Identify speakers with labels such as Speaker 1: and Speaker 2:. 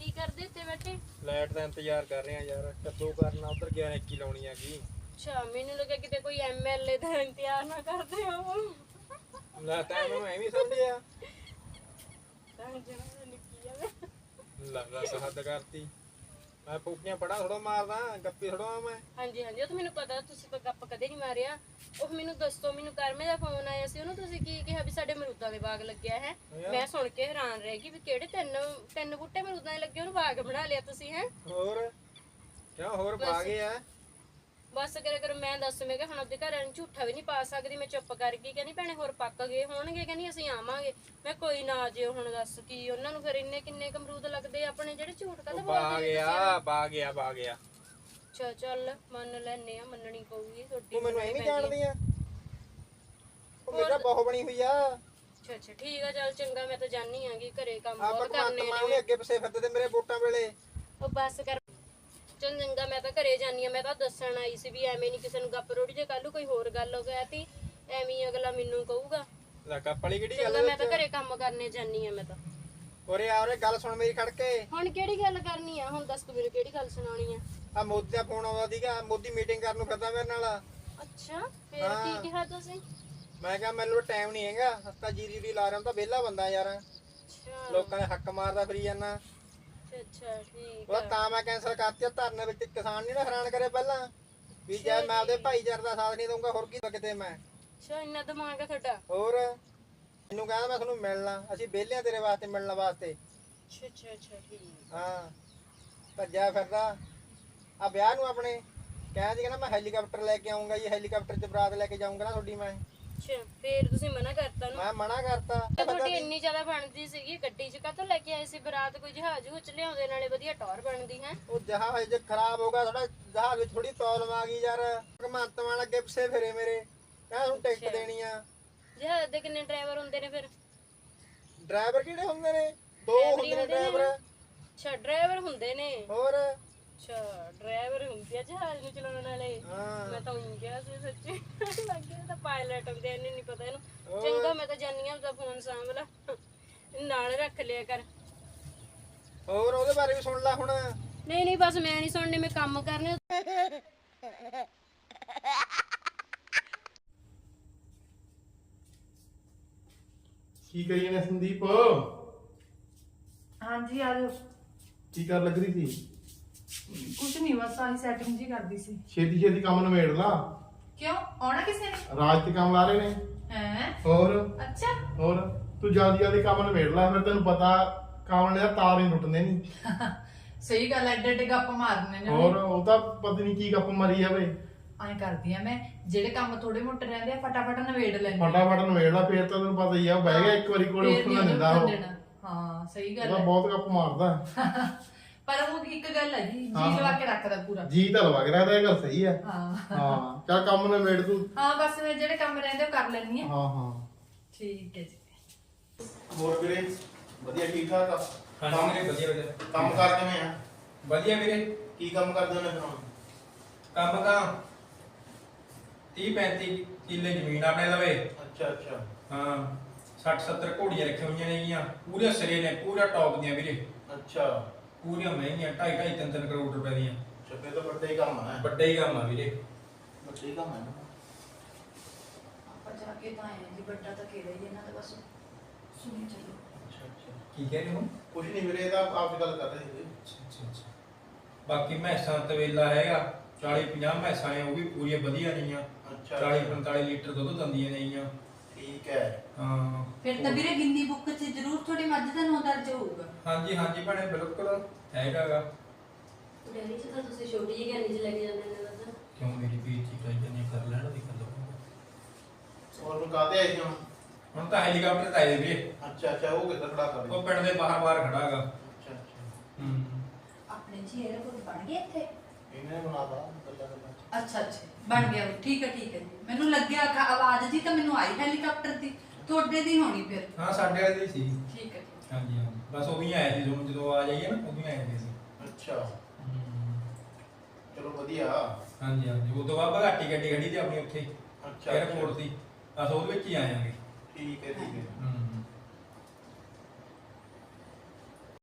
Speaker 1: ਕੀ ਕਰਦੇ ਤੇ ਬੈਠੇ? ਲਾਈਟ ਦਾ ਇੰਤਜ਼ਾਰ ਕਰ ਰਹੇ ਆ ਯਾਰ ਕਦੋਂ ਕਰਨਾ ਉਧਰ 11 ਕੀ ਲਾਉਣੀ ਆ ਕੀ
Speaker 2: ਅੱਛਾ ਮੈਨੂੰ ਲੱਗਾ ਕਿਤੇ ਕੋਈ ਐਮਐਲਏ ਦਾ ਇੰਤਜ਼ਾਰ ਨਾ ਕਰਦੇ ਹੋ
Speaker 1: ਲੈ ਤਾਂ ਮੈਨੂੰ ਐਵੇਂ ਸਮਝਿਆ
Speaker 2: ਤਾਂ ਜਨਾਬ ਨਿੱਕੀ ਜਾਵੇ
Speaker 1: ਲੱਗਦਾ ਸਹਦ ਕਰਤੀ। ਮੈਂ ਫੂਕੀਆਂ ਪੜਾ ਥੋੜਾ ਮਾਰਦਾ ਗੱਪੀ ਥੋੜਾ ਮੈਂ।
Speaker 2: ਹਾਂਜੀ ਹਾਂਜੀ ਉਹ ਤਾਂ ਮੈਨੂੰ ਪਤਾ ਤੁਸੀਂ ਤਾਂ ਗੱਪ ਕਦੇ ਨਹੀਂ ਮਾਰਿਆ। ਉਹ ਮੈਨੂੰ ਦੱਸੋ ਮੈਨੂੰ ਕਰਮੇ ਦਾ ਫੋਨ ਆਇਆ ਸੀ ਉਹਨੂੰ ਤੁਸੀਂ ਕੀ ਕਿਹਾ ਵੀ ਸਾਡੇ ਮਰੂਦਾਂ ਦੇ ਬਾਗ ਲੱਗਿਆ ਹੈ? ਮੈਂ ਸੁਣ ਕੇ ਹੈਰਾਨ ਰਹਿ ਗਈ ਵੀ ਕਿਹੜੇ ਤਿੰਨ ਤਿੰਨ ਬੂਟੇ ਮਰੂਦਾਂ ਦੇ ਲੱਗੇ ਉਹਨੂੰ ਬਾਗ ਬਣਾ ਲਿਆ ਤੁਸੀਂ ਹੈ?
Speaker 1: ਹੋਰ? ਕਿਉਂ ਹੋਰ ਗਏ ਆ
Speaker 2: ਬਸ ਕਰ ਕਰ ਮੈਂ ਦੱਸ ਮੈਂ ਕਿ ਹੁਣ ਆਪਦੇ ਘਰਾਂ ਨੂੰ ਝੂਠਾ ਵੀ ਨਹੀਂ ਪਾ ਸਕਦੀ ਮੈਂ ਚੁੱਪ ਕਰ ਗਈ ਕਹਿੰਦੀ ਭੈਣੇ ਹੋਰ ਪੱਕ ਗਏ ਹੋਣਗੇ ਕਹਿੰਦੀ ਅਸੀਂ ਆਵਾਂਗੇ। ਮੈਂ ਕੋਈ ਨਾ ਜੇ ਹੁਣ ਦੱਸ ਕੀ ਉਹਨਾਂ ਨੂੰ ਫਿਰ ਇੰਨੇ ਕਿੰਨੇ ਕਮਰੂਦ ਲੱਗਦੇ ਆ ਆਪਣੇ ਜਿਹੜੇ ਝੂਠ ਕਦੇ
Speaker 1: ਪਾ ਗਿਆ ਪਾ ਗਿਆ ਪਾ ਗਿਆ।
Speaker 2: ਅੱਛਾ ਚੱਲ ਮੰਨ ਲੈਨੇ ਆ ਮੰਨਣੀ ਪਊਗੀ ਤੁਹਾਡੀ
Speaker 1: ਤੂੰ ਮੈਨੂੰ ਐਵੇਂ ਜਾਣਦੀ ਆ? ਉਹ ਮੇਰਾ ਬਹੁ ਬਣੀ ਹੋਈ ਆ।
Speaker 2: ਅੱਛਾ ਅੱਛਾ ਠੀਕ ਆ ਚੱਲ ਚੰਗਾ ਮੈਂ ਤਾਂ ਜਾਣੀ ਆਂਗੀ ਘਰੇ ਕੰਮ ਬਹੁਤ
Speaker 1: ਭਗਵੰਤ
Speaker 2: ਕਰਨੇ
Speaker 1: ਮਾਨ ਨੇ। ਅੱਗੇ ਪਿੱਛੇ ਫਿਰਦੇ ਤੇ ਮੇਰੇ ਵੋਟਾਂ ਵੇਲੇ।
Speaker 2: ਉਹ ਬਸ ਕਰ ਚੱਲ ਚੰਗਾ ਮੈਂ ਤਾਂ ਘਰੇ ਜਾਣੀ ਆ ਮੈਂ ਤਾਂ ਦੱਸਣ ਆਈ ਸੀ ਵੀ ਐਵੇਂ ਨਹੀਂ ਕਿਸੇ ਨੂੰ ਗੱਪ ਰੋੜੀ ਜੇ ਕੱਲ ਨੂੰ ਕੋਈ ਹੋਰ ਗੱਲ ਹੋ ਗਿਆ ਤੀ ਐਵੇਂ ਹੀ ਅਗਲਾ ਮੈਨੂੰ ਕਹੂਗਾ।
Speaker 1: ਲੈ ਕੱਪ ਵਾਲੀ ਕਿਹੜੀ ਗੱਲ
Speaker 2: ਚੰਗਾ ਮੈਂ ਤਾਂ ਘਰੇ ਕੰਮ ਕਰਨੇ ਜਾਣੀ ਆ ਮੈਂ ਤਾਂ।
Speaker 1: ਉਰੇ ਆ ਗੱਲ ਸੁਣ ਮੇਰੀ ਖੜ ਕੇ
Speaker 2: ਹੁਣ ਕਿਹੜੀ ਗੱਲ ਕਰਨੀ ਆ? ਹੁਣ ਦੱਸ ਤੂੰ ਮੈਨੂੰ ਕਿਹੜੀ ਗੱਲ ਸੁਣਾਉਣੀ ਆ?
Speaker 1: ਆ ਮੋਦੀ ਦਾ ਫੋਨ ਆਉਂਦਾ ਸੀਗਾ ਮੋਦੀ ਮੀਟਿੰਗ ਕਰਨ ਨੂੰ ਫਿਰਦਾ ਮੇਰੇ ਨਾਲ।
Speaker 2: ਅੱਛਾ ਫੇਰ ਕੀ ਕਿਹਾ ਤੁਸੀਂ?
Speaker 1: ਮੈਂ ਕਿਹਾ ਮੈਨੂੰ ਟਾਈਮ ਨਹੀਂ ਹੈਗਾ ਹੱਤਾ ਜੀਰੀ ਦੀ ਲਾ ਰਿਹਾ ਤਾਂ ਵਿਹਲਾ ਬੰਦਾ ਯਾਰ।
Speaker 2: ਅੱਛਾ।
Speaker 1: ਲੋਕਾਂ ਨੇ ਹੱਕ ਮਾਰਦਾ ਫਰੀ ਜਾਂਦਾ।
Speaker 2: ਅੱਛਾ, ਅੱਛਾ ਠੀਕ
Speaker 1: ਉਹ ਤਾਂ ਮੈਂ ਕੈਂਸਲ ਕਰਤੀ ਆ, ਧਰਨੇ ਵਿੱਚ ਕਿਸਾਨ ਨਹੀਂ ਨਾ ਹੈਰਾਨ ਕਰੇ ਪਹਿਲਾਂ। ਵੀ ਜੇ ਮੈਂ ਆਪਦੇ ਭਾਈਚਾਰੇ ਦਾ ਸਾਥ ਨਹੀਂ ਦਊਂਗਾ ਹੋਰ ਕੀ ਕਿਤੇ ਮੈਂ?
Speaker 2: ਅੱਛਾ ਇੰਨਾ ਦਿਮਾਗ ਆ ਤੁਹਾਡਾ?
Speaker 1: ਹੋਰ? ਮੈਨੂੰ ਕਹਿੰਦਾ ਮੈਂ ਤੁਹਾਨੂੰ ਮਿਲਣਾ ਅਸੀਂ ਵਿਹਲੇ ਆ ਤੇਰੇ ਵਾਸਤੇ ਮਿਲਣ ਵਾਸਤੇ।
Speaker 2: ਅੱਛਾ ਅੱਛਾ ਅੱਛਾ ਠੀਕ।
Speaker 1: ਹਾਂ ਭੱਜਿਆ ਫਿਰਦਾ। ਆ ਵਿਆਹ ਨੂੰ ਆਪਣੇ। ਕਹਿੰਦਾ ਸੀ ਕਹਿੰਦਾ ਮੈਂ ਹੈਲੀਕਾਪਟਰ ਲੈ ਕੇ ਆਉਂਗਾ ਜੀ ਹੈਲੀਕਾਪਟਰ 'ਚ ਬਰਾਤ ਲੈ ਕੇ ਜਾਊਂਗਾ ਨਾ ਤੁਹਾਡੀ ਮੈਂ।
Speaker 2: ਅੱਛਾ ਫੇਰ ਤੁਸੀਂ ਮਨਾ ਕਰਤਾ ਨੂੰ
Speaker 1: ਮੈਂ ਮਨਾ ਕਰਤਾ।
Speaker 2: ਤੁਹਾਡੀ ਇੰਨੀ ਜ਼ਿਆਦਾ ਬਣਦੀ ਸੀਗੀ ਗੱਡੀ 'ਚ ਕਾਹਤੋਂ ਲੈ ਕੇ ਆਏ ਸੀ? ਬਰਾਤ ਕੋਈ ਜਹਾਜ਼ ਵਿੱਚ ਲਿਆਉਂਦੇ ਨਾਲੇ ਵਧੀਆ ਟੌਰ ਬਣਦੀ ਹੈ?
Speaker 1: ਉਹ ਜਹਾਜ਼ ਜੇ ਖਰਾਬ ਹੋ ਗਿਆ ਥੋੜਾ ਜਹਾਜ਼ ਵਿੱਚ ਥੋੜੀ ਪ੍ਰੋਬਲਮ ਆ ਗਈ ਯਾਰ। ਭਗਵੰਤ ਮਾਨ ਅੱਗੇ ਪਿੱਛੇ ਫਿਰੇ ਮੇਰੇ। ਕਹਿੰਦਾ ਤੁਹਾਨੂੰ ਟਿਕਟ ਦੇਣੀ ਆ।
Speaker 2: ਜਹਾਜ਼ ਦੇ ਕਿੰਨੇ ਡਰਾਈਵਰ ਹੁੰਦੇ ਨੇ ਫਿਰ?
Speaker 1: ਡਰਾਈਵਰ ਕਿਹੜੇ ਹੁੰਦੇ ਨੇ? ਦੋ ਹੁੰਦੇ ਨੇ? ਡਰਾਈਵਰ।
Speaker 2: ਅੱਛਾ ਡਰਾਈਵਰ ਹੁੰਦੇ ਨੇ।
Speaker 1: ਹੋਰ?
Speaker 2: ਅੱਛਾ ਡਰਾਈਵਰ ਹੁੰਦੇ ਆ ਜਹਾਜ਼ ਨੂੰ ਚਲਾਉਣ ਵਾਲੇ।
Speaker 1: ਹਾਂ।
Speaker 2: ਮੈਂ ਤਾਂ ਉਂਝ ਗਿਆ ਸੀ ਸੱਚੀ। ਲੱਗੇ ਤਾਂ ਪਾਇਲਟ ਹੁੰਦੇ ਆ, ਇਹਨੂੰ ਨਹੀਂ ਪਤਾ ਇਹਨੂੰ। ਚੰਗਾ ਮੈਂ ਤਾਂ ਜਾਨੀ ਆ ਉਹਦਾ ਫੋਨ ਸਾਂਭ ਲਾ। ਨਾਲ ਰੱਖ ਲਿਆ ਕਰ।
Speaker 1: ਹੋਰ ਉਹਦੇ ਬਾਰੇ ਵੀ ਸੁਣ ਲੈ ਹੁਣ।
Speaker 2: ਨਹੀਂ ਨਹੀਂ ਬਸ ਮੈਂ ਨਹੀਂ ਸੁਣਨੇ ਮੈਂ ਕੰਮ ਕਰਨੇ।
Speaker 3: ਕੀ ਕਰੀ ਨੇ ਸੰਦੀਪ?
Speaker 4: ਹਾਂਜੀ ਆ ਜਾਓ।
Speaker 3: ਕੀ ਕਰ ਲੱਗ ਰਹੀ ਸੀ?
Speaker 4: ਕੁਛ ਨਹੀਂ ਬਸ ਆਹੀ ਸੈਟਿੰਗ ਜੀ ਕਰਦੀ ਸੀ।
Speaker 3: ਛੇਤੀ ਛੇਤੀ ਕੰਮ ਨਿਬੇੜ ਲਾ।
Speaker 4: ਕਿਉਂ? ਆਉਣਾ ਕਿਸੇ ਨੇ?
Speaker 3: ਰਾਜ ਤੇ ਕੰਮ ਲਾ ਰਹੇ ਨੇ।
Speaker 4: ਹੈ?
Speaker 3: ਹੋਰ?
Speaker 4: ਅੱਛਾ।
Speaker 3: ਹੋਰ? ਤੂੰ ਜਲਦੀ ਜਲਦੀ ਕੰਮ ਨਿਬੇੜ ਲਾ ਫਿਰ ਤੈਨੂੰ ਪਤਾ ਕੰਮ ਨੇ ਤਾਰ ਹੀ ਟੁੱਟਦੇ ਨਹੀਂ
Speaker 4: ਸਹੀ ਗੱਲ ਐ ਐਡੇ ਐਡੇ ਗੱਪ ਮਾਰਨੇ ਨੇ।
Speaker 3: ਹੋਰ ਉਹ ਤਾਂ ਪਤਾ ਨਹੀਂ ਕੀ ਗੱਪ ਮਰੀ ਜਾਵੇ
Speaker 4: ਐਂ ਕਰਦੀ ਆ ਮੈਂ ਜਿਹੜੇ ਕੰਮ ਥੋੜੇ ਮੋਟੇ ਰਹਿੰਦੇ ਆ ਫਟਾਫਟ ਨਿਬੇੜ ਲੈਂਦੀ ਆ।
Speaker 3: ਫਟਾਫਟ ਨਿਬੇੜ ਲਾ ਫਿਰ ਤਾਂ ਤੈਨੂੰ ਪਤਾ ਹੀ ਆ ਉਹ ਬਹਿ ਗਿਆ ਇੱਕ ਵਾਰੀ ਕੋਲੇ
Speaker 4: ਫੇਰ ਨੀ
Speaker 3: ਉੱਠਣਾ
Speaker 4: ਉਹਨੂੰ
Speaker 3: ਦਿੰਦਾ ਉਹ।
Speaker 4: ਦੇਣਾ। ਹਾਂ ਸਹੀ ਗੱਲ
Speaker 3: ਉਹਦਾ
Speaker 4: ਹੈ
Speaker 3: ਬਹੁਤ ਗੱਪ ਮਾਰਦਾ।
Speaker 4: ਪਰ ਉਹ ਇੱਕ ਗੱਲ ਹੈ ਜੀ
Speaker 3: ਹਾਂ।
Speaker 4: ਜੀ ਲਵਾ ਕੇ ਰੱਖਦਾ ਪੂਰਾ।
Speaker 3: ਜੀ ਤਾਂ ਲਵਾ ਕੇ ਰੱਖਦਾ ਇਹ ਗੱਲ ਸਹੀ ਆ।
Speaker 4: ਹਾਂ।
Speaker 3: ਹਾਂ ਚੱਲ ਕੰਮ ਨਿਬੇੜ ਤੂੰ।
Speaker 4: ਹਾਂ ਬਸ ਮੈਂ ਜਿਹੜੇ ਕੰਮ ਰਹਿੰਦੇ ਉਹ ਕਰ ਲੈਣੀ ਆ।
Speaker 3: ਹਾਂ ਹਾਂ।
Speaker 4: ਠੀਕ ਹੈ ਜੀ।
Speaker 3: ਹੋਰ ਵੀਰੇ ਵਧੀਆ ਠੀਕ ਠਾਕ ਆ
Speaker 1: ਹਾਂ ਵੀਰੇ ਵਧੀਆ ਵਧੀਆ।
Speaker 3: ਕੰਮ ਕਰ ਕਿਵੇਂ ਆ?
Speaker 1: ਵਧੀਆ ਵੀਰੇ।
Speaker 3: ਕੀ ਕੰਮ ਕਰਦੇ ਨੇ ਫਿਰ ਹੁਣ?
Speaker 1: ਕੰਮ ਤਾਂ 30 35 ਕਿੱਲੇ ਜ਼ਮੀਨ ਆਪਣੇ ਲਵੇ।
Speaker 3: ਅੱਛਾ ਅੱਛਾ।
Speaker 1: ਹਾਂ 60 70 ਘੋੜੀਆਂ ਰੱਖੀਆਂ ਹੋਈਆਂ ਨੇਗੀਆਂ। ਪੂਰੇ ਸਿਰੇ ਨੇ ਪੂਰਾ ਟੌਪ ਦੀਆਂ ਵੀਰੇ।
Speaker 3: ਅੱਛਾ।
Speaker 1: ਪੂਰੀਆਂ ਮਹਿੰਗੀਆਂ 2.5 2.5 3 ਕਰੋੜ ਰੁਪਏ ਦੀਆਂ।
Speaker 3: ਚੱਪੇ ਤਾਂ ਵੱਡੇ ਹੀ ਕੰਮ ਹੈ
Speaker 1: ਵੱਡਾ ਹੀ ਕੰਮ ਆ ਵੀਰੇ।
Speaker 3: ਵੱਡੇ ਹੀ ਕੰਮ ਹੈ ਨਾ।
Speaker 4: ਆਪਾਂ ਜਾ ਕੇ ਤਾਂ ਆਏ ਜੀ ਵੱਡਾ ਤਾਂ ਕਿਹੜਾ ਹੀ ਇਹਨਾਂ ਦਾ ਬਸ ਸੁਣੀ ਚੱਲੋ।
Speaker 3: ਅੱਛਾ ਅੱਛਾ।
Speaker 1: ਕੀ ਕਹਿ ਰਹੇ ਹੋ?
Speaker 3: ਕੁਝ ਨਹੀਂ ਵੀਰੇ ਇਹਦਾ ਆਪ ਦੀ ਗੱਲ ਕਰ ਰਹੇ ਸੀ।
Speaker 1: ਅੱਛਾ, ਅੱਛਾ, ਅੱਛਾ। ਬਾਕੀ ਮੈਸਾਂ ਤਵੇਲਾ ਹੈਗਾ 40 50 ਮੈਸਾਂ ਨੇ ਉਹ ਵੀ ਪੂਰੀਆਂ ਵਧੀਆ ਨੇਗੀਆਂ।
Speaker 3: ਅੱਛਾ
Speaker 1: 40 45 ਲੀਟਰ ਦੁੱਧ ਦਿੰਦੀਆਂ ਨੇਗੀਆਂ।
Speaker 3: ਠੀਕ ਹੈ।
Speaker 1: ਹਾਂ।
Speaker 4: ਫਿਰ ਤਾਂ ਵੀਰੇ ਗਿੰਦੀ ਬੁੱਕ 'ਚ ਜ਼ਰੂਰ ਤੁਹਾਡੀ ਮੱਝ ਦਾ ਨਾਂ ਦਰਜ ਹੋਊਗਾ।
Speaker 1: ਹਾਂਜੀ ਹਾਂਜੀ ਭੈਣੇ ਬਿਲਕੁਲ ਹੈਗਾਗਾ।
Speaker 2: ਡੈਡੀ ਜੀ ਤਾਂ ਤੁਸੀਂ ਛੋਟੀ ਜਿਹੀ ਗੈਨੀ 'ਚ ਲੈ ਕੇ ਜਾਂਦੇ ਨੇ
Speaker 1: ਕਿਉਂ ਮੇਰੀ ਬੇਇੱਜ਼ਤੀ ਕਰੀ ਜਾਂਦੀ ਕਰ ਲੈਣ ਦੀ ਗੱਲ।
Speaker 3: ਹੋਰ ਨੂੰ ਕਾਹਦੇ ਆਏ ਸੀ ਹੁਣ?
Speaker 1: ਹੁਣ ਤਾਂ ਹੈਲੀਕਾਪਟਰ ਤਾਂ ਆਏ ਵੀਰੇ
Speaker 3: ਅੱਛਾ ਅੱਛਾ ਉਹ ਕਿੱਧਰ ਖੜਾ ਕਰ
Speaker 1: ਉਹ ਪਿੰਡ ਦੇ ਬਾਹਰ ਬਾਹਰ ਖੜਾਗਾ।
Speaker 3: ਅੱਛਾ ਅੱਛਾ।
Speaker 1: ਹੂੰ।
Speaker 4: ਆਪਣੇ ਜੀ 에어ਪੋਰਟ ਬਣ ਗਿਆ ਇੱਥੇ?
Speaker 3: ਇਹਨੇ ਗੱਲਾਂ ਗੱਲਾਂ
Speaker 4: ਅੱਛਾ ਅੱਛਾ। ਬਣ ਗਿਆ ਉਹ। ਠੀਕ ਹੈ ਠੀਕ ਹੈ। ਜੀ ਮੈਨੂੰ ਲੱਗਿਆ ਕਿ ਆਵਾਜ਼ ਜੀ ਤਾਂ ਮੈਨੂੰ ਆਈ ਹੈਲੀਕਾਪਟਰ ਦੀ। ਤੁਹਾਡੇ ਦੀ ਹੋਣੀ ਫਿਰ।
Speaker 1: ਹਾਂ ਸਾਡੇ ਵਾਲੀ ਸੀ।
Speaker 4: ਠੀਕ ਹੈ
Speaker 1: ਹਾਂਜੀ ਹਾਂਜੀ। ਬਸ ਉਹ ਵੀ ਆਏ ਸੀ ਜਦੋਂ ਜਦੋਂ ਆ ਜਾਈਏ ਨਾ ਉਹ ਵੀ ਆਏ ਸੀ।
Speaker 3: ਅੱਛਾ। ਚਲੋ ਵਧੀਆ।
Speaker 1: ਹਾਂਜੀ ਹਾਂਜੀ। ਉਹ ਤੋਂ ਬਾਅਦ ਬਗਾਟੀ ਗੱਡੀ ਖੜੀ ਤੇ ਆਪਣੀ ਉੱਥੇ
Speaker 3: ਅੱਛਾ
Speaker 1: 에어ਪੋਰਟ ਦੀ। ਬਸ ਉਹਦੇ ਵਿੱਚ ਹੀ ਆਇਆਂਗੇ
Speaker 3: ਠੀਕ ਹੈ ਠੀਕ ਹੈ।
Speaker 1: ਹੂੰ।